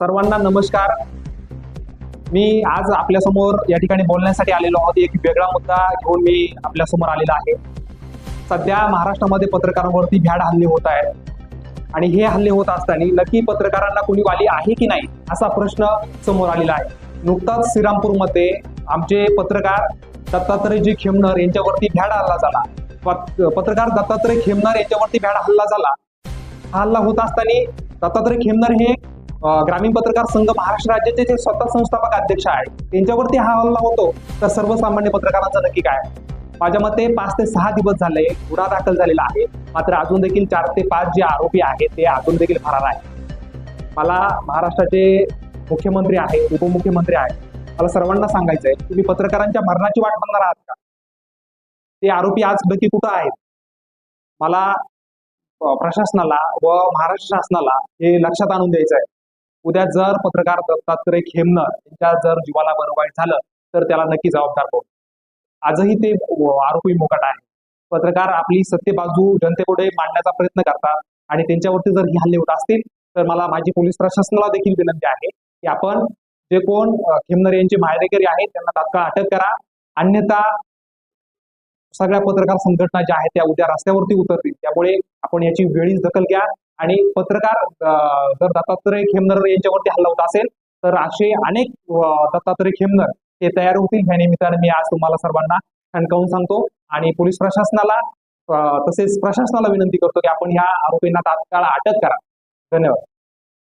सर्वांना नमस्कार. मी आज आपल्यासमोर या ठिकाणी बोलण्यासाठी आलेलो आहोत. एक वेगळा मुद्दा घेऊन मी आपल्यासमोर आलेला आहे. सध्या महाराष्ट्रामध्ये पत्रकारांवरती भ्याड हल्ले होत आहेत. आणि हे हल्ले होत असताना नक्की पत्रकारांना कोणी वाली आहे की नाही असा प्रश्न समोर आलेला आहे. नुकताच श्रीरामपूरमध्ये आमचे पत्रकार दत्तात्रयजी खेमनर यांच्यावरती भ्याड हल्ला झाला. पत्रकार दत्तात्रय खेमनर यांच्यावरती भ्याड हल्ला झाला. हा हल्ला होत असताना दत्तात्रय खेमनर हे ग्रामीण पत्रकार संघ महाराष्ट्र राज्याचे जे स्वतः संस्थापक अध्यक्ष आहेत त्यांच्यावरती हा हल्ला होतो. तर सर्वसामान्य पत्रकारांचा नक्की काय? माझ्या मते पाच ते सहा दिवस झाले गुन्हा दाखल झालेला आहे. मात्र अजून देखील चार ते पाच जे आरोपी आहेत ते अजून देखील फरार आहेत. मला महाराष्ट्राचे मुख्यमंत्री आहेत उपमुख्यमंत्री आहेत मला सर्वांना सांगायचं आहे तुम्ही पत्रकारांच्या मरणाची वाट बघणार आहात का? ते आरोपी आज नक्की कुठं आहेत? मला प्रशासनाला व महाराष्ट्र शासनाला हे लक्षात आणून द्यायचं आहे उद्या जर पत्रकार दत्तात्रय खेमनर यांच्या जर जीवाला बरं वाईट झालं तर त्याला नक्की जबाबदार कोण? आजही ते आरोपी मोकाट आहे पत्रकार आपली सत्य बाजू जनतेपुढे मांडण्याचा प्रयत्न करतात आणि त्यांच्यावरती जर हे हल्ले होत असतील तर मला माझी पोलीस प्रशासनाला देखील विनंती आहे की आपण जे कोण खेमनर यांचे माहेरेकरी आहेत त्यांना तात्काळ अटक करा. अन्यथा सगळ्या पत्रकार संघटना ज्या आहेत त्या उद्या रस्त्यावरती उतरतील. त्यामुळे आपण याची वेळीच दखल घ्या. आणि पत्रकार जर दत्तात्रय खेमनर यांच्यावरती हल्ला होत असेल तर असे अनेक दत्तात्रय खेमनर हे तयार होतील. ह्या निमित्ताने मी आज तुम्हाला सर्वांना ठणकावून सांगतो आणि पोलीस प्रशासनाला तसेच प्रशासनाला विनंती करतो की आपण ह्या आरोपींना तात्काळ अटक करा. धन्यवाद.